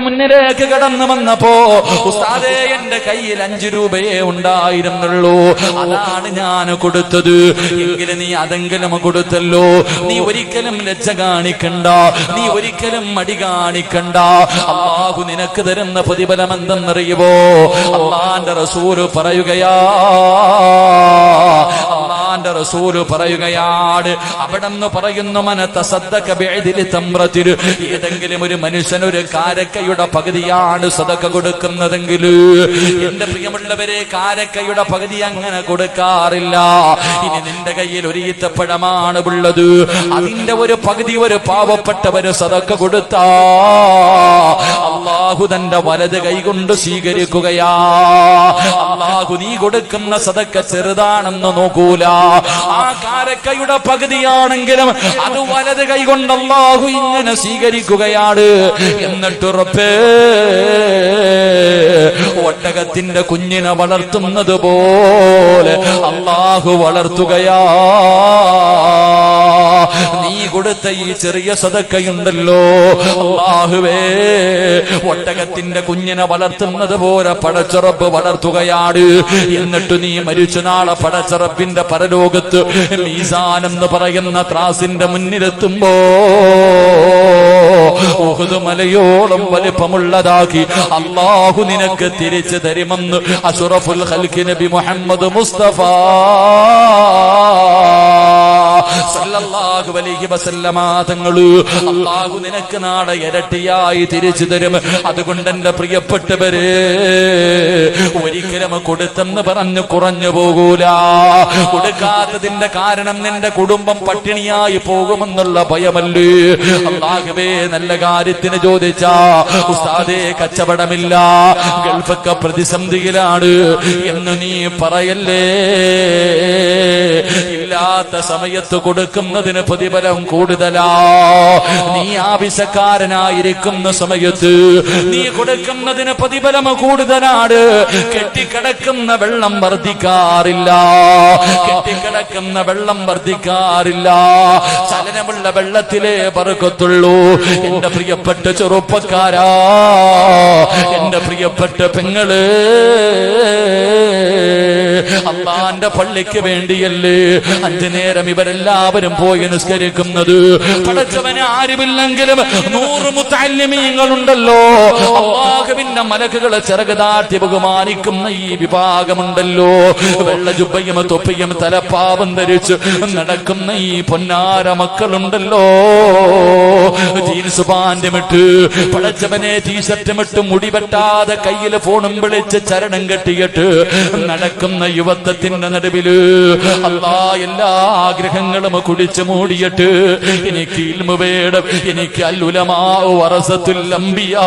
മുന്നിലേക്ക് കടന്നു വന്നപ്പോ ഉസ്താദേ എന്റെ കയ്യിൽ അഞ്ചു രൂപയേ ഉണ്ടായിരുന്നുള്ളൂ. അതാണ് ഞാൻ കൊടുത്തത്. എങ്കിലും നീ അതെങ്കിലും കൊടുത്തല്ലോ. നീ ഒരിക്കലും ലജ്ജ കാണിക്കണ്ട. നീ ഒരിക്കലും മടി കാണിക്കണ്ട. അള്ളാഹു നിനക്ക് തരുന്ന പ്രതിഫലം എന്തെന്നറിയുവോ അള്ളാന്റെ റസൂര് പറയുകയാ അള്ളാന്റെ റസൂൽ പറയുകയാണ് അവിടെ നിന്ന് പറയുന്നു മനത്ത സദ്ദക ബിഅദിലി തമ്രത്തിൽ ഏതെങ്കിലും ഒരു മനുഷ്യൻ ഒരു കാരക്കയുടെ പകുതിയാണ് സദക്ക കൊടുക്കുന്നതെങ്കിൽ എന്റെ പ്രിയമുള്ളവരെ കാരക്കയുടെ പകുതി അങ്ങനെ കൊടുക്കാറില്ല. ഇനി നിന്റെ കയ്യിൽ ഒരു ഈത്തപ്പഴമാണ് ഉള്ളത്. അതിന്റെ ഒരു പകുതി ഒരു പാവപ്പെട്ടവര് സദക്ക കൊടുത്താ. അള്ളാഹു തന്റെ വലത് കൈകൊണ്ട് സ്വീകരിക്കുകയാ. അള്ളാഹു നീ കൊടുക്കുന്ന സതക്ക ചെറുതാണെന്ന് നോക്കൂല. ആ കാരക്കയുടെ പകുതിയാണെങ്കിലും അത് വലത് കൈകൊണ്ട് അള്ളാഹു ഇങ്ങനെ സ്വീകരിക്കുകയാണ്. എന്നിട്ടുറപ്പേ ഒട്ടകത്തിന്റെ കുഞ്ഞിനെ വളർത്തുന്നത് പോലെ അള്ളാഹു വളർത്തുകയാ. നീ കൊടുത്ത ഈ ചെറിയ സതക്കയുണ്ടല്ലോ അള്ളാഹുവേ ഒട്ടകത്തിന്റെ കുഞ്ഞിനെ വളർത്തുന്നത് പോലെ പടച്ചുറപ്പ് വളർത്തുകയാണ്. എന്നിട്ട് നീ മരിച്ചു നാളെ പടച്ചുറപ്പിന്റെ പരലോകത്ത് മീസാനെന്ന് പറയുന്ന ത്രാസിന്റെ മുന്നിലെത്തുമ്പോ മലയോളം വലിപ്പമുള്ളതാക്കി അള്ളാഹു നിനക്ക് തിരിച്ചു തരുമെന്ന് അഷുറഫുൽ ഹൽക്കി നബി മുഹമ്മദ് മുസ്തഫ സല്ലല്ലാഹു അലൈഹി വസല്ലമ തങ്ങൾ അള്ളാഹു നിനക്ക് നാളെ ഇരട്ടിയായി തിരിച്ചു തരും. അതുകൊണ്ട് എന്റെ പ്രിയപ്പെട്ടവരെ ഒരിക്കലും കൊടുത്തെന്ന് പറഞ്ഞു കുറഞ്ഞു പോകൂല. കൊടുക്കാത്തതിന്റെ കാരണം നിന്റെ കുടുംബം പട്ടിണിയായി പോകുമെന്നുള്ള ഭയമല്ലേ? അള്ളാഹുവേ നല്ല കാര്യത്തിന് ചോദിച്ചാ ഉസ്താദേ കച്ചവടമില്ല ഗൾഫൊക്കെ പ്രതിസന്ധിയിലാണ് എന്ന് നീ പറയല്ലേ? ഇല്ലാത്ത സമയത്ത് കൊടുക്കുന്നതിന് പ്രതിഫലം കൂടുതലാ. നീ ആവശ്യക്കാരനായിരിക്കുന്ന സമയത്ത് നീ കൊടുക്കുന്നതിന് പ്രതിഫലം കൂടുതലാണ്. കെട്ടിക്കിടക്കുന്ന വെള്ളം വർദ്ധിക്കാറില്ല. കെട്ടിക്കിടക്കുന്ന വെള്ളം വർദ്ധിക്കാറില്ല. ചലനമുള്ള വെള്ളത്തിലേ പറക്കത്തുള്ളൂ. എന്റെ പ്രിയപ്പെട്ട ചെറുപ്പക്കാരാ. എന്റെ പ്രിയപ്പെട്ട പെങ്ങൾ. അള്ളാന്റെ പള്ളിക്ക് വേണ്ടിയല്ലേ? അഞ്ചു നേരം ഇവരെല്ലാവരും പോയി നിസ്കരിക്കുന്നത്. പഠിച്ചവന് ആരുമില്ലെങ്കിലും നൂറ് മുത്താല്യമീങ്ങളുണ്ടല്ലോ അള്ളാഹുവിന്റെ മലക്കുകളെ ചെറുകതാട്ടി ബഹുമാനിക്കുന്ന ഈ വിഭാഗമുണ്ടല്ലോ. വെള്ള ജുബയും തൊപ്പിയും തലപ്പാവം ധരിച്ച് നടക്കുന്ന ഈ പൊന്നാര മക്കളുണ്ടല്ലോ. ജീൻസ് പാന്റും ഇട്ട് പടച്ചവനെ ടീഷർട്ടും ഇട്ട് മുടി വെട്ടാതെ കയ്യിൽ ഫോണും വിളിച്ച് ചരണം കെട്ടിയിട്ട് നടക്കുന്ന യുവത്വത്തിന്റെ നടുവിൽ അല്ലാ എല്ലാ ആഗ്രഹങ്ങളും കുടിച്ചു മൂടിയിട്ട് എനിക്ക് ഇൽമു വേണം എനിക്ക് അല്ലുലമാ വറസത്തുല്ലംബിയാ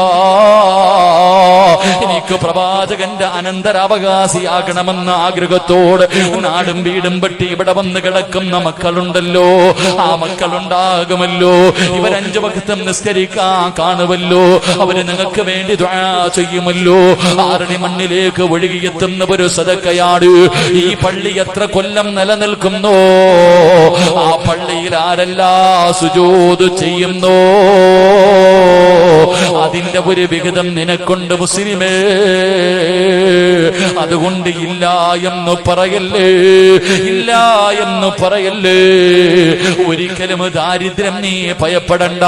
എനിക്ക് പ്രവാചകന്റെ അനന്തരാവകാശിയാകണമെന്ന ആഗ്രഹത്തോട് നാടും വീടും പെട്ടി ഇവിടെ വന്ന് കിടക്കുന്ന മക്കളുണ്ടല്ലോ. ആ മക്കളുണ്ടാകുമല്ലോ. ഇവരഞ്ചു ഭക്തം നിസ്കരിക്കാൻ കാണുമല്ലോ. അവർ നിങ്ങൾക്ക് വേണ്ടി ചെയ്യുമല്ലോ. ആറണി മണ്ണിലേക്ക് ഒഴുകിയെത്തുന്ന ഒരു സദക്കയാണ് ഈ പള്ളി എത്ര കൊല്ലം നിലനിൽക്കുന്നു? ആ പള്ളിയിൽ ആരെല്ലാം സുജോത് ചെയ്യുന്നോ? അതിന്റെ ഒരു വിഹിതം നിനക്കുണ്ട് മുസ്ലിമേ. അതുകൊണ്ട് ഇല്ല എന്ന് പറയല്ലേ? ഇല്ല എന്ന് പറയല്ലേ? ഒരിക്കലും ദാരിദ്ര്യം നീ ഭയപ്പെടണ്ട.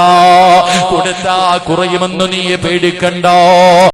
കൊടുത്താ കുറയുമെന്ന് നീ പേടിക്കണ്ട.